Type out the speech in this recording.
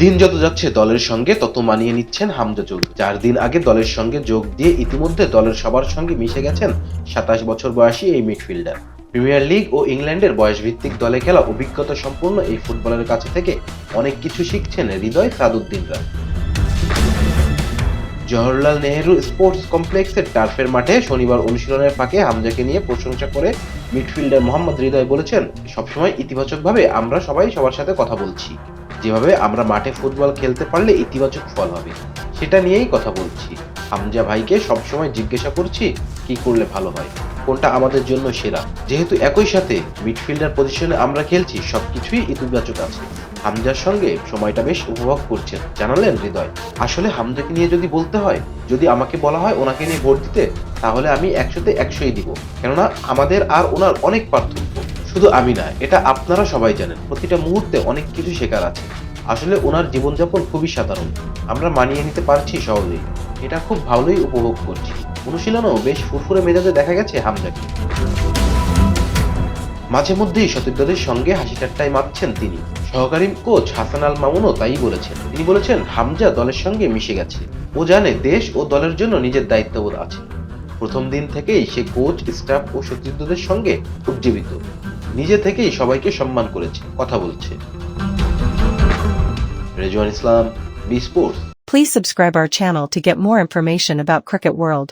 দিন যত যাচ্ছে দলের সঙ্গে, তত মানিয়ে নিচ্ছেন হামজা চৌধুরী। চার দিন আগে দলের সঙ্গে যোগ দিয়ে ইতিমধ্যে দলের সবার সঙ্গে মিশে গেছেন সাতাশ বছর বয়সী এই মিডফিল্ডার। প্রিমিয়ার লিগ ও ইংল্যান্ডের বয়সভিত্তিক দলে খেলা অভিজ্ঞতা সম্পন্ন এই ফুটবলের কাছে থেকে অনেক কিছু শিখছেন হৃদয় সাদুদ্দিনরা জওহরলাল নেহেরু স্পোর্টস কমপ্লেক্সের টার্ফের মাঠে শনিবার অনুশীলনের ফাঁকে হামজাকে নিয়ে প্রশংসা করে মিডফিল্ডার মোহাম্মদ হৃদয় বলেছেন, সবসময় ইতিবাচকভাবে আমরা সবাই সবার সাথে কথা বলছি। যেভাবে আমরা মাঠে ফুটবল খেলতে পারলে ইতিবাচক ফল হবে, সেটা নিয়েই কথা বলছি। হামজা ভাইকে সবসময় জিজ্ঞাসা করছি, কি করলে ভালো হয়? কোনটা আমাদের জন্য সেরা? যেহেতু একই সাথে মিডফিল্ডার পজিশনে আমরা খেলছি, সবকিছুই ইতিবাচক আছে। হামজার সঙ্গে সময়টা বেশ উপভোগ করছেন। জানালেন হৃদয়, আসলে হামজাকে নিয়ে যদি বলতে হয়, যদি আমাকে বলা হয় ওনাকে নিয়ে ভোট দিতে, তাহলে আমি একশোতে একশোই দিব। কেননা আমাদের আর ওনার অনেক পার্থক্য। শুধু আমি না, এটা আপনারা সবাই জানেন। প্রতিটা মুহূর্তে অনেক কিছু শেখার আছে। আসলে ওনার জীবনযাপন খুবই সাধারণ। আমরা মানিয়ে নিতে পারছি সহজেই। এটা খুব ভালোই উপভোগ করছি। অনুশীলনেও বেশ ফুরফুরে মেজাজে দেখা গেছে হামজাকে। মাঝে মধ্যেই সতীর্থদের সঙ্গে হাসি ঠাট্টায় মাতছেন তিনি। সহকারী কোচ হাসান আল মামুনও তাই বলেছেন। তিনি বলেছেন, হামজা দলের সঙ্গে মিশে গেছে। ও জানে দেশ ও দলের জন্য নিজের দায়িত্ববোধ আছে। প্রথম দিন থেকেই সে কোচ, স্টাফ ও সতীর্থদের সঙ্গে উজ্জীবিত। নিজে থেকেই সবাইকে সম্মান করেছে কথা বলছে Rezwan Islam B sports Please subscribe our channel to get more information about Cricket World.